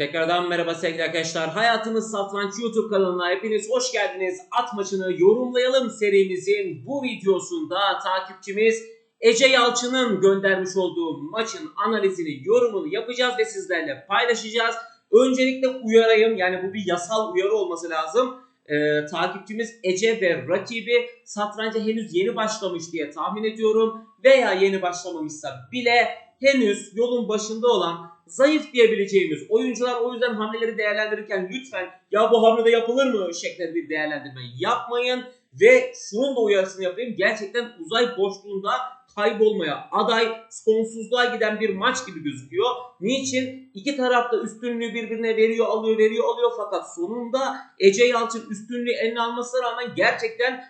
Tekrardan merhaba sevgili arkadaşlar. Hayatımız Satranç YouTube kanalına hepiniz hoş geldiniz. At maçını yorumlayalım serimizin bu videosunda takipçimiz Ece Yalçın'ın göndermiş olduğu maçın analizini, yorumunu yapacağız ve sizlerle paylaşacağız. Öncelikle uyarayım yani bu bir yasal uyarı olması lazım. Ee, takipçimiz Ece ve rakibi satranca henüz yeni başlamış diye tahmin ediyorum. Veya yeni başlamamışsa bile henüz yolun başında olan zayıf diyebileceğimiz oyuncular o yüzden hamleleri değerlendirirken lütfen ya bu hamle de yapılır mı şeklinde bir değerlendirme yapmayın. Ve şunun da uyarısını yapayım. Gerçekten uzay boşluğunda kaybolmaya aday sonsuzluğa giden bir maç gibi gözüküyor. Niçin? İki taraf da üstünlüğü birbirine veriyor, alıyor, veriyor, alıyor fakat sonunda Ece Yalçın üstünlüğü eline almasına rağmen gerçekten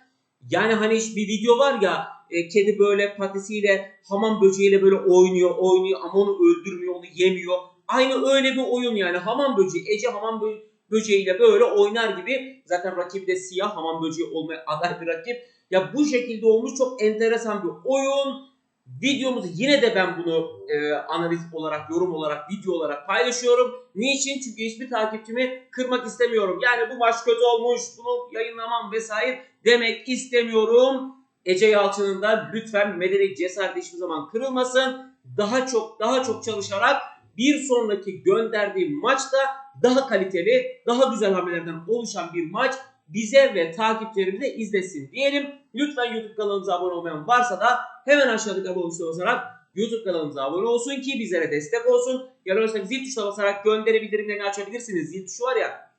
yani hani bir video var ya e, kedi böyle patisiyle hamam böceğiyle böyle oynuyor, oynuyor ama onu öldürmüyor, onu yemiyor. Aynı öyle bir oyun yani hamam böceği, Ece hamam bö- böceğiyle böyle oynar gibi. Zaten rakibi de siyah hamam böceği olmaya aday bir rakip. Ya bu şekilde olmuş çok enteresan bir oyun. Videomuzu yine de ben bunu e, analiz olarak, yorum olarak, video olarak paylaşıyorum. Niçin? Çünkü hiçbir takipçimi kırmak istemiyorum. Yani bu maç kötü olmuş, bunu yayınlamam vesaire demek istemiyorum. Ece Yalçın'ın da lütfen medeni cesaret hiçbir zaman kırılmasın. Daha çok daha çok çalışarak bir sonraki gönderdiğim maçta daha kaliteli, daha güzel hamlelerden oluşan bir maç bize ve takipçilerimize izlesin diyelim. Lütfen YouTube kanalımıza abone olmayan varsa da hemen aşağıdaki abone tuşuna basarak YouTube kanalımıza abone olsun ki bizlere destek olsun. Yanılırsak zil tuşuna basarak gönderi açabilirsiniz. Zil tuşu var ya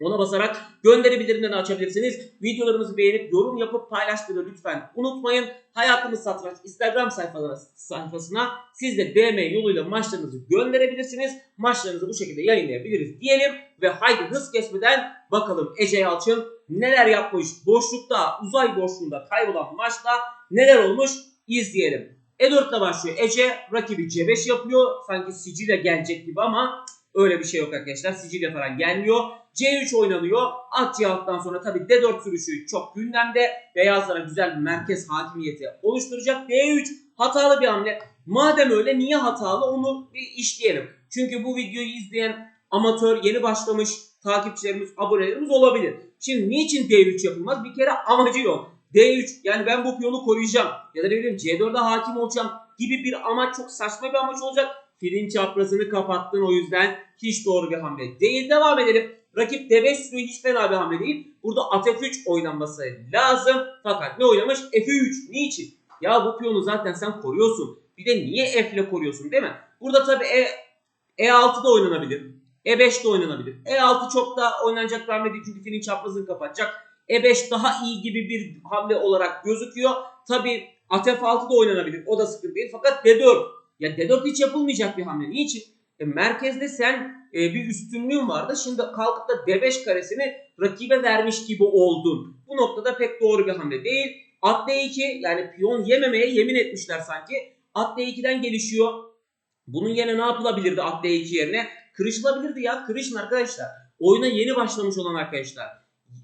ona basarak gönderi açabilirsiniz. Videolarımızı beğenip yorum yapıp paylaşmayı lütfen unutmayın. Hayatımız Satranç Instagram sayfaları, sayfasına siz de DM yoluyla maçlarınızı gönderebilirsiniz. Maçlarınızı bu şekilde yayınlayabiliriz diyelim. Ve haydi hız kesmeden bakalım Ece Yalçın neler yapmış boşlukta, uzay boşluğunda kaybolan maçta neler olmuş izleyelim. E4'le başlıyor. Ece rakibi C5 yapıyor. Sanki Sicilya gelecek gibi ama öyle bir şey yok arkadaşlar. Sicilya falan gelmiyor. C3 oynanıyor. At C6'dan sonra tabi D4 sürüşü çok gündemde. Beyazlara güzel bir merkez hakimiyeti oluşturacak. D3 hatalı bir hamle. Madem öyle niye hatalı onu bir işleyelim. Çünkü bu videoyu izleyen amatör yeni başlamış takipçilerimiz, abonelerimiz olabilir. Şimdi niçin D3 yapılmaz? Bir kere amacı yok. D3 yani ben bu piyonu koruyacağım ya da ne bileyim C4'e hakim olacağım gibi bir amaç çok saçma bir amaç olacak. Filin çaprazını kapattın o yüzden hiç doğru bir hamle değil. Devam edelim. Rakip D5 sürüyor hiç fena bir hamle değil. Burada at F3 oynanması lazım. Fakat ne oynamış? F3. Niçin? Ya bu piyonu zaten sen koruyorsun. Bir de niye F ile koruyorsun değil mi? Burada tabi E, E6 da oynanabilir. E5 de oynanabilir. E6 çok da oynanacak bir hamle değil çünkü filin çaprazını kapatacak. E5 daha iyi gibi bir hamle olarak gözüküyor. Tabi at F6 da oynanabilir. O da sıkıntı değil. Fakat D4. Ya D4 hiç yapılmayacak bir hamle. Niçin? E, merkezde sen e, bir üstünlüğün vardı. Şimdi kalkıp da D5 karesini rakibe vermiş gibi oldun. Bu noktada pek doğru bir hamle değil. At D2 yani piyon yememeye yemin etmişler sanki. At D2'den gelişiyor. Bunun yerine ne yapılabilirdi at D2 yerine? Kırışılabilirdi ya. Kırışın arkadaşlar. Oyuna yeni başlamış olan arkadaşlar.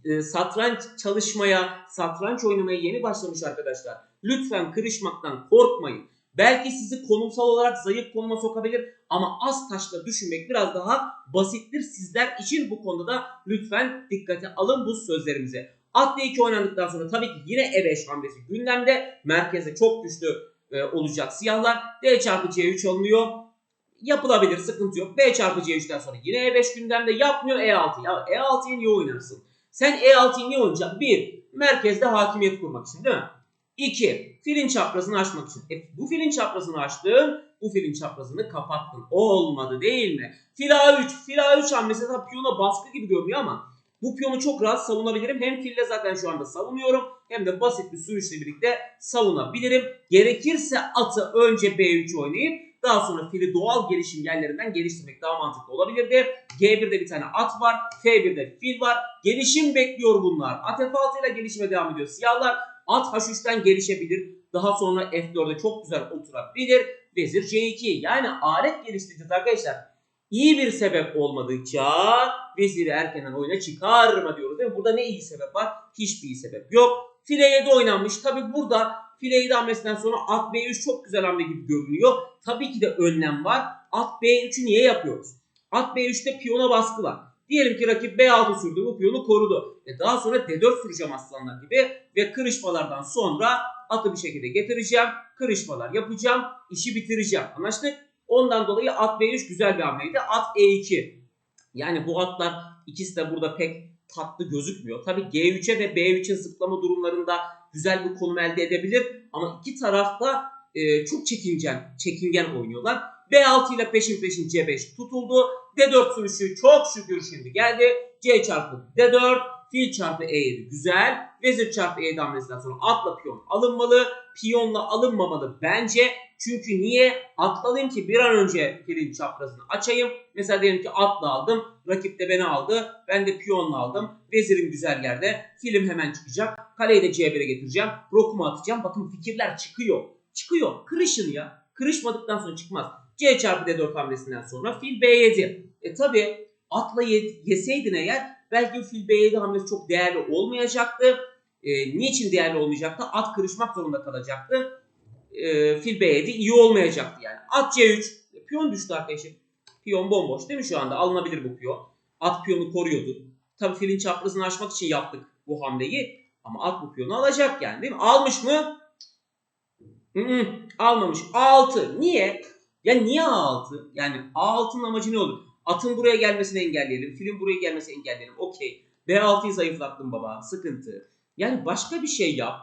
E, satranç çalışmaya, satranç oynamaya yeni başlamış arkadaşlar. Lütfen kırışmaktan korkmayın. Belki sizi konumsal olarak zayıf konuma sokabilir ama az taşla düşünmek biraz daha basittir. Sizler için bu konuda da lütfen dikkate alın bu sözlerimizi. At D2 oynandıktan sonra tabii ki yine E5 hamlesi gündemde. Merkeze çok güçlü e, olacak siyahlar. D çarpı C3 alınıyor. Yapılabilir sıkıntı yok. B çarpı C3'ten sonra yine E5 gündemde yapmıyor E6. Ya E6'yı niye oynarsın? Sen E6'yı niye oynayacaksın? 1. Merkezde hakimiyet kurmak için değil mi? 2. Filin çaprazını açmak için. E, bu filin çaprazını açtın. Bu filin çaprazını kapattın. Olmadı değil mi? Fil A3. Fil A3 hamlesi de piyona baskı gibi görünüyor ama bu piyonu çok rahat savunabilirim. Hem fille zaten şu anda savunuyorum. Hem de basit bir sürüşle birlikte savunabilirim. Gerekirse atı önce B3 oynayıp daha sonra fili doğal gelişim yerlerinden geliştirmek daha mantıklı olabilirdi. G1'de bir tane at var. F1'de fil var. Gelişim bekliyor bunlar. At F6 ile gelişime devam ediyor. Siyahlar at H3'ten gelişebilir. Daha sonra F4'e çok güzel oturabilir. Vezir C2. Yani alet geliştireceğiz arkadaşlar. İyi bir sebep olmadıkça veziri erkenden oyuna çıkarma diyoruz değil mi? Burada ne iyi sebep var? Hiçbir iyi sebep yok. File 7 oynanmış. Tabi burada file 7 hamlesinden sonra at B3 çok güzel hamle gibi görünüyor. Tabii ki de önlem var. At B3'ü niye yapıyoruz? At B3'te piyona baskı var. Diyelim ki rakip B6 sürdü bu piyonu korudu. E daha sonra D4 süreceğim aslanlar gibi ve kırışmalardan sonra atı bir şekilde getireceğim. Kırışmalar yapacağım. işi bitireceğim. Anlaştık? Ondan dolayı at B3 güzel bir hamleydi. At E2. Yani bu atlar ikisi de burada pek tatlı gözükmüyor. Tabi G3'e ve B3'e zıplama durumlarında güzel bir konum elde edebilir. Ama iki tarafta e, çok çekingen, çekingen oynuyorlar. B6 ile peşin peşin C5 tutuldu. D4 sürüşü çok şükür şimdi geldi. C çarpı D4, fil çarpı E7 güzel. Vezir çarpı E7 hamlesinden sonra atla piyon alınmalı. Piyonla alınmamalı bence. Çünkü niye? Atlayayım ki bir an önce filin çaprazını açayım. Mesela diyelim ki atla aldım. Rakip de beni aldı. Ben de piyonla aldım. Vezirim güzel yerde. Film hemen çıkacak. Kaleyi de C1'e getireceğim. Rokumu atacağım. Bakın fikirler çıkıyor. Çıkıyor. Kırışın ya. Kırışmadıktan sonra çıkmaz. C çarpı D4 hamlesinden sonra fil B7. E tabi atla ye- yeseydin eğer belki fil B7 hamlesi çok değerli olmayacaktı. E, niçin değerli olmayacaktı? At kırışmak zorunda kalacaktı. E, fil B7 iyi olmayacaktı yani. At C3. E, piyon düştü arkadaşım. Piyon bomboş değil mi şu anda? Alınabilir bu piyon. At piyonu koruyordu. Tabi filin çaprazını açmak için yaptık bu hamleyi. Ama at bu piyonu alacak yani değil mi? Almış mı? Hı hı, almamış. A6. Niye? Ya niye A6? Yani A6'nın amacı ne olur? Atın buraya gelmesini engelleyelim. Filin buraya gelmesini engelleyelim. Okey. B6'yı zayıflattım baba. Sıkıntı. Yani başka bir şey yap.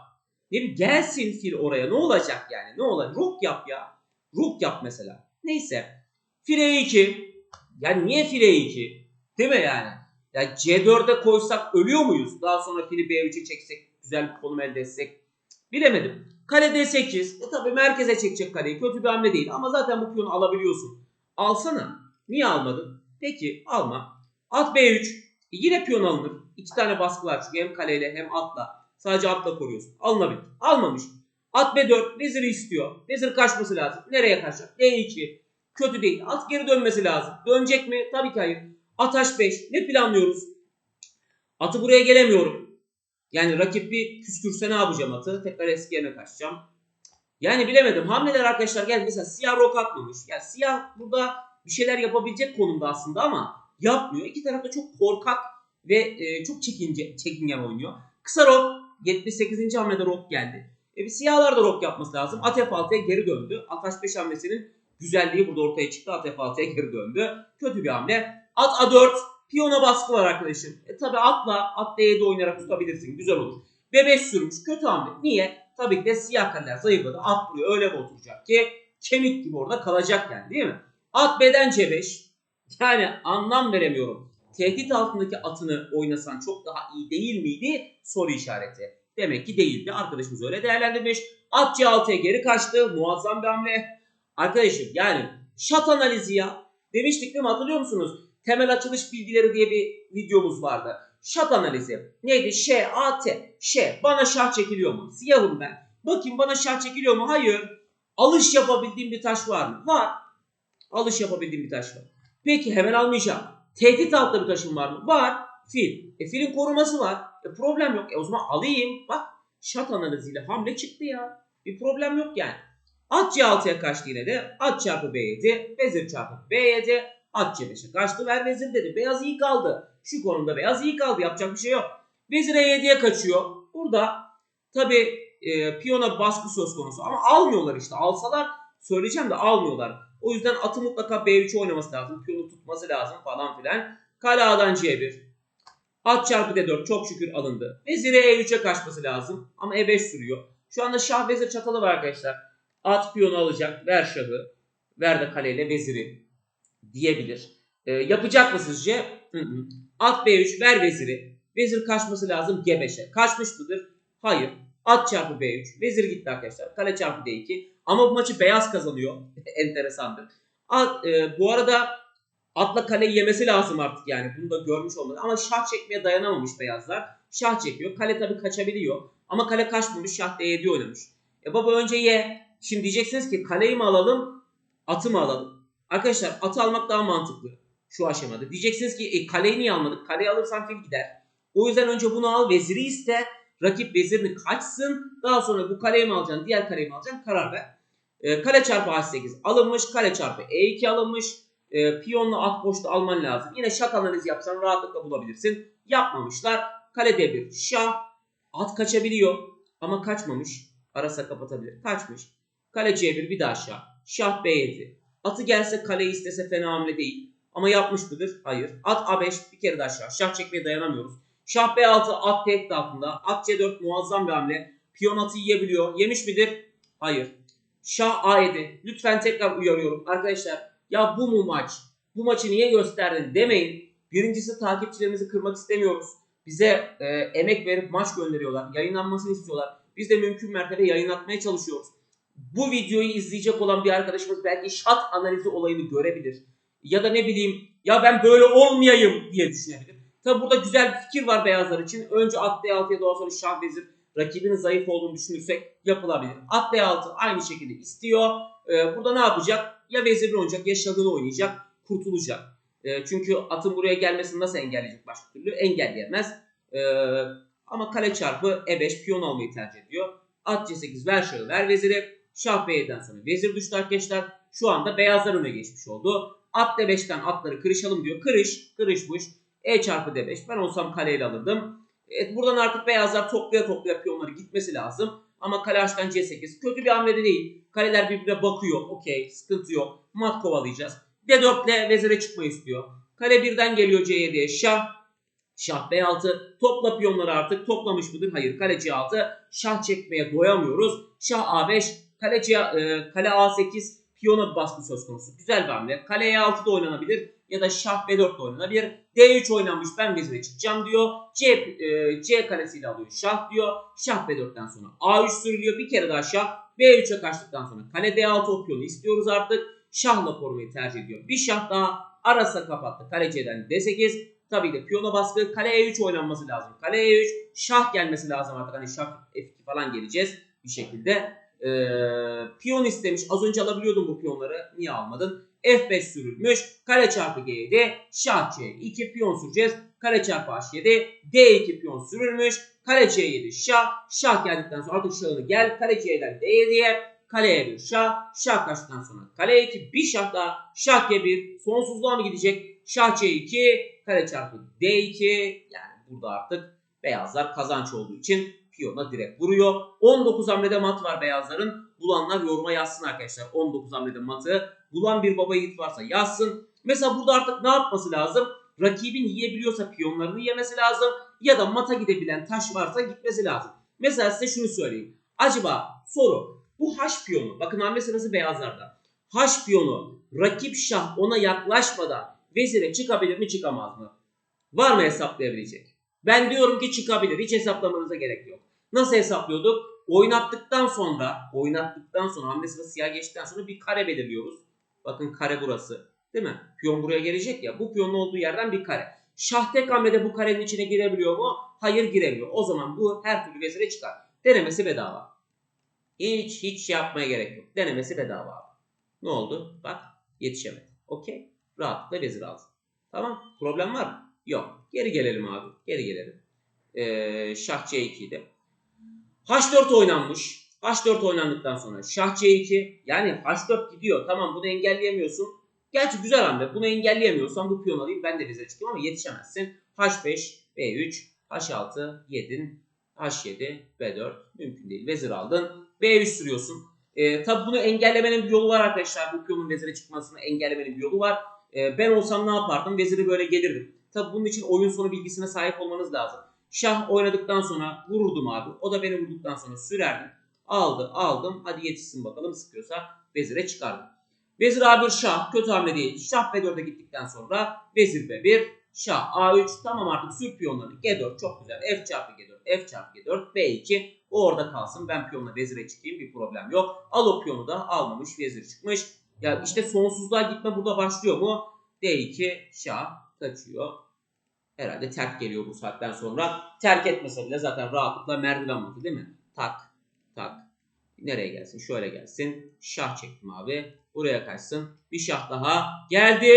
Ne bir gelsin fil oraya. Ne olacak yani? Ne olacak? Rook yap ya. Rook yap mesela. Neyse. Fil E2. Yani niye fil E2? Değil mi yani? Ya C4'e koysak ölüyor muyuz? Daha sonra fili B3'e çeksek, güzel bir konum elde etsek. Bilemedim. Kale D8. E tabi merkeze çekecek kaleyi. Kötü bir hamle değil. Ama zaten bu piyonu alabiliyorsun. Alsana. Niye almadın? Peki alma. At B3. E, yine piyon alınır. İki tane baskı var çünkü hem kaleyle hem atla. Sadece atla koruyorsun. Alınabilir. Almamış. At B4. Veziri istiyor. Vezir kaçması lazım. Nereye kaçacak? D2. Kötü değil. At geri dönmesi lazım. Dönecek mi? Tabii ki hayır. At H5. Ne planlıyoruz? Atı buraya gelemiyorum. Yani rakip bir küstürse ne yapacağım atı? Tekrar eski yerine kaçacağım. Yani bilemedim. Hamleler arkadaşlar gel mesela siyah rok atmamış. Yani siyah burada bir şeyler yapabilecek konumda aslında ama yapmıyor. İki taraf da çok korkak ve e, çok çekince, çekingen oynuyor. Kısa rok 78. hamlede rok geldi. E bir siyahlar da rok yapması lazım. At F6'ya geri döndü. At H5 hamlesinin güzelliği burada ortaya çıktı. At F6'ya geri döndü. Kötü bir hamle. At A4 Piyona baskı var arkadaşım. E tabi atla at D7 oynayarak tutabilirsin. Güzel olur. B5 sürmüş. Kötü hamle. Niye? Tabii ki de siyah kaleler zayıfladı. At buraya öyle bir oturacak ki kemik gibi orada kalacak yani değil mi? At B'den C5. Yani anlam veremiyorum. Tehdit altındaki atını oynasan çok daha iyi değil miydi? Soru işareti. Demek ki değildi. Arkadaşımız öyle değerlendirmiş. At C6'ya geri kaçtı. Muazzam bir hamle. Arkadaşım yani şat analizi ya. Demiştik değil mi hatırlıyor musunuz? Temel açılış bilgileri diye bir videomuz vardı. Şat analizi. Neydi? Ş, A, T. Ş. Bana şah çekiliyor mu? Siyahım ben. Bakayım bana şah çekiliyor mu? Hayır. Alış yapabildiğim bir taş var mı? Var. Alış yapabildiğim bir taş var. Peki hemen almayacağım. Tehdit altında bir taşım var mı? Var. Fil. E filin koruması var. E problem yok. E o zaman alayım. Bak şat analiziyle hamle çıktı ya. Bir problem yok yani. At C6'ya kaçtı yine de. At çarpı B7. Vezir çarpı B7. C5'e kaçtı ver vezir dedi. Beyaz iyi kaldı. Şu konumda beyaz iyi kaldı. Yapacak bir şey yok. Vezir E7'ye kaçıyor. Burada tabi e, piyona baskı söz konusu. Ama almıyorlar işte. Alsalar söyleyeceğim de almıyorlar. O yüzden atı mutlaka B3 oynaması lazım. Piyonu tutması lazım falan filan. Kale A'dan C1. At çarpı D4 çok şükür alındı. Vezire E3'e kaçması lazım. Ama E5 sürüyor. Şu anda şah vezir çatalı var arkadaşlar. At piyonu alacak. Ver şahı. Ver de kaleyle veziri diyebilir. E, yapacak mı sizce? Hı hı. At B3 ver veziri. Vezir kaçması lazım G5'e. Kaçmış mıdır? Hayır. At çarpı B3. Vezir gitti arkadaşlar. Kale çarpı D2. Ama bu maçı beyaz kazanıyor. Enteresandır. At, e, bu arada atla kaleyi yemesi lazım artık yani. Bunu da görmüş olmalı. Ama şah çekmeye dayanamamış beyazlar. Şah çekiyor. Kale tabii kaçabiliyor. Ama kale kaçmamış. Şah D7 oynamış. E baba önce ye. Şimdi diyeceksiniz ki kaleyi mi alalım? Atı mı alalım? Arkadaşlar atı almak daha mantıklı şu aşamada. Diyeceksiniz ki e, kaleyi niye almadık? Kaleyi alırsan fil gider. O yüzden önce bunu al veziri iste. Rakip vezirini kaçsın. Daha sonra bu kaleyi mi alacaksın diğer kaleyi mi alacaksın karar ver. E, kale çarpı H8 alınmış. Kale çarpı E2 alınmış. e, piyonla at boşta alman lazım. Yine şah analizi yapsan rahatlıkla bulabilirsin. Yapmamışlar. Kale D1 şah. At kaçabiliyor ama kaçmamış. Arasa kapatabilir. Kaçmış. Kale C1 bir daha şah. Şah B7. Atı gelse kaleyi istese fena hamle değil. Ama yapmış mıdır? Hayır. At A5 bir kere daha şah. Şah çekmeye dayanamıyoruz. Şah B6 at tehdit altında. At C4 muazzam bir hamle. Piyon atı yiyebiliyor. Yemiş midir? Hayır. Şah A7. Lütfen tekrar uyarıyorum. Arkadaşlar ya bu mu maç? Bu maçı niye gösterdin demeyin. Birincisi takipçilerimizi kırmak istemiyoruz. Bize e, emek verip maç gönderiyorlar. Yayınlanmasını istiyorlar. Biz de mümkün mertebe yayınlatmaya çalışıyoruz. Bu videoyu izleyecek olan bir arkadaşımız belki şat analizi olayını görebilir. Ya da ne bileyim ya ben böyle olmayayım diye düşünebilir. Tabi burada güzel bir fikir var beyazlar için. Önce at D6'ya daha sonra şah vezir rakibinin zayıf olduğunu düşünürsek yapılabilir. At D6 aynı şekilde istiyor. Ee, burada ne yapacak? Ya vezirini oynayacak ya şahını oynayacak. Kurtulacak. Ee, çünkü atın buraya gelmesini nasıl engelleyecek başka türlü? Engelleyemez. Ee, ama kale çarpı E5 piyon almayı tercih ediyor. At C8 ver şahı ver veziri. Şah B7'den sonra vezir düştü arkadaşlar. Şu anda beyazlar öne geçmiş oldu. At D5'ten atları kırışalım diyor. Kırış, kırışmış. E çarpı D5. Ben olsam kaleyle alırdım. Evet, buradan artık beyazlar toplaya toplaya piyonları gitmesi lazım. Ama kale H'dan C8 kötü bir hamle de değil. Kaleler birbirine bakıyor. Okey sıkıntı yok. Mat kovalayacağız. D4 ile vezire çıkmayı istiyor. Kale birden geliyor C7'ye. Şah. Şah B6. Topla piyonları artık. Toplamış mıdır? Hayır. Kale C6. Şah çekmeye doyamıyoruz. Şah A5. Kale, C, e, kale A8. Piyona bir baskı söz konusu. Güzel bir hamle. Kale E6 da oynanabilir. Ya da şah B4 de oynanabilir. D3 oynanmış ben vezire çıkacağım diyor. C, e, C kalesiyle alıyor şah diyor. Şah B4'ten sonra A3 sürülüyor. Bir kere daha şah. B3'e kaçtıktan sonra kale D6 opsiyonu istiyoruz artık. Şahla korumayı tercih ediyor. Bir şah daha arasa kapattı. Kale C'den D8. Tabii de piyona baskı. Kale E3 oynanması lazım. Kale E3 şah gelmesi lazım artık. Hani şah F2 falan geleceğiz bir şekilde. Ee, piyon istemiş. Az önce alabiliyordum bu piyonları. Niye almadın? F5 sürülmüş. Kare çarpı G7. Şah C2 piyon süreceğiz. Kare çarpı H7. D2 piyon sürülmüş. Kare C7 şah. Şah geldikten sonra artık şahını gel. Kare C7'den D7'ye. Kaleye bir şah. Şah kaçtıktan sonra kale 2 bir şah daha. Şah G1 sonsuzluğa mı gidecek? Şah C2 kare çarpı D2 yani burada artık beyazlar kazanç olduğu için piyona direkt vuruyor. 19 hamlede mat var beyazların. Bulanlar yoruma yazsın arkadaşlar. 19 hamlede matı. Bulan bir baba yiğit varsa yazsın. Mesela burada artık ne yapması lazım? Rakibin yiyebiliyorsa piyonlarını yemesi lazım. Ya da mata gidebilen taş varsa gitmesi lazım. Mesela size şunu söyleyeyim. Acaba soru bu haş piyonu bakın hamle sırası beyazlarda. Haş piyonu rakip şah ona yaklaşmadan vezire çıkabilir mi çıkamaz mı? Var mı hesaplayabilecek? Ben diyorum ki çıkabilir. Hiç hesaplamanıza gerek yok. Nasıl hesaplıyorduk? Oynattıktan sonra, oynattıktan sonra hamle sırası siyah geçtikten sonra bir kare belirliyoruz. Bakın kare burası. Değil mi? Piyon buraya gelecek ya. Bu piyonun olduğu yerden bir kare. Şah tek hamlede bu karenin içine girebiliyor mu? Hayır giremiyor. O zaman bu her türlü vezire çıkar. Denemesi bedava. Hiç hiç şey yapmaya gerek yok. Denemesi bedava. Ne oldu? Bak yetişemedi. Okey. Rahatlıkla vezir aldı. Tamam. Problem var mı? Yok. Geri gelelim abi. Geri gelelim. Ee, şah C2'de. H4 oynanmış. H4 oynandıktan sonra şah C2 yani H4 gidiyor. Tamam bunu engelleyemiyorsun. Gerçi güzel hamle. Bunu engelleyemiyorsan bu piyon alayım ben de vezire çıkayım ama yetişemezsin. H5, B3, H6, yedin. H7, B4 mümkün değil. Vezir aldın. B3 sürüyorsun. Ee, tabi bunu engellemenin bir yolu var arkadaşlar. Bu piyonun vezire çıkmasını engellemenin bir yolu var. Ee, ben olsam ne yapardım? Veziri böyle gelirdim. Tabi bunun için oyun sonu bilgisine sahip olmanız lazım. Şah oynadıktan sonra vururdum abi. O da beni vurduktan sonra sürerdim. Aldı aldım. Hadi yetişsin bakalım sıkıyorsa vezire çıkardım. Vezir A1 şah kötü hamle değil. Şah B4'e gittikten sonra vezir B1 şah A3 tamam artık sür piyonları G4 çok güzel. F çarpı G4 F çarpı G4 B2 o orada kalsın. Ben piyonla vezire çıkayım bir problem yok. Al o piyonu da almamış vezir çıkmış. Ya işte sonsuzluğa gitme burada başlıyor mu? D2 şah kaçıyor. Herhalde terk geliyor bu saatten sonra. Terk etmese bile zaten rahatlıkla merdiven maçı değil mi? Tak tak. Nereye gelsin? Şöyle gelsin. Şah çektim abi. Buraya kaçsın. Bir şah daha geldi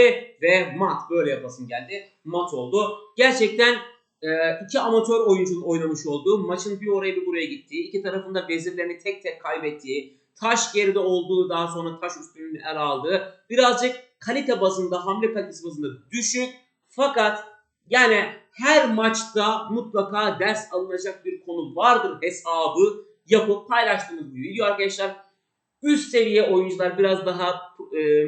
ve mat. Böyle yapasım geldi. Mat oldu. Gerçekten e, iki amatör oyuncunun oynamış olduğu maçın bir oraya bir buraya gittiği, iki tarafında vezirlerini tek tek kaybettiği, taş geride olduğu daha sonra taş üstünlüğünü el aldığı, birazcık kalite bazında, hamle kalitesi bazında düşük. Fakat yani her maçta mutlaka ders alınacak bir konu vardır hesabı yapıp paylaştığımız bir video arkadaşlar. Üst seviye oyuncular biraz daha e,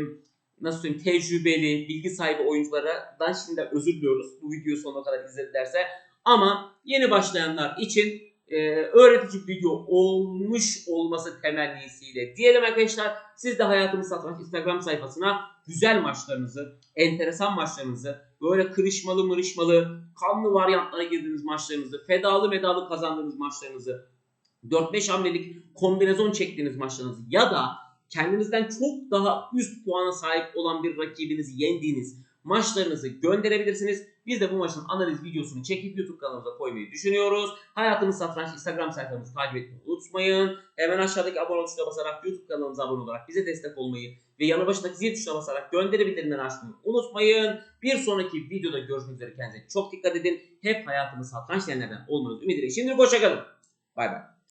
nasıl söyleyeyim tecrübeli, bilgi sahibi oyunculardan şimdi özür diliyoruz bu videoyu sonuna kadar izledilerse. Ama yeni başlayanlar için e, öğretici video olmuş olması temennisiyle diyelim arkadaşlar. Siz de Hayatımız Satranç Instagram sayfasına güzel maçlarınızı, enteresan maçlarınızı, böyle kırışmalı mırışmalı, kanlı varyantlara girdiğiniz maçlarınızı, fedalı medalı kazandığınız maçlarınızı, 4-5 hamlelik kombinezon çektiğiniz maçlarınızı ya da kendinizden çok daha üst puana sahip olan bir rakibinizi yendiğiniz maçlarınızı gönderebilirsiniz. Biz de bu maçın analiz videosunu çekip YouTube kanalımıza koymayı düşünüyoruz. Hayatımız Satranç Instagram sayfamızı takip etmeyi unutmayın. Hemen aşağıdaki abone tuşuna basarak YouTube kanalımıza abone olarak bize destek olmayı ve yanı başındaki zil tuşuna basarak gönderi açmayı unutmayın. Bir sonraki videoda görüşmek üzere kendinize çok dikkat edin. Hep hayatımız satranç diyenlerden olmanız ümidiyle. Şimdi hoşçakalın. Bay bay.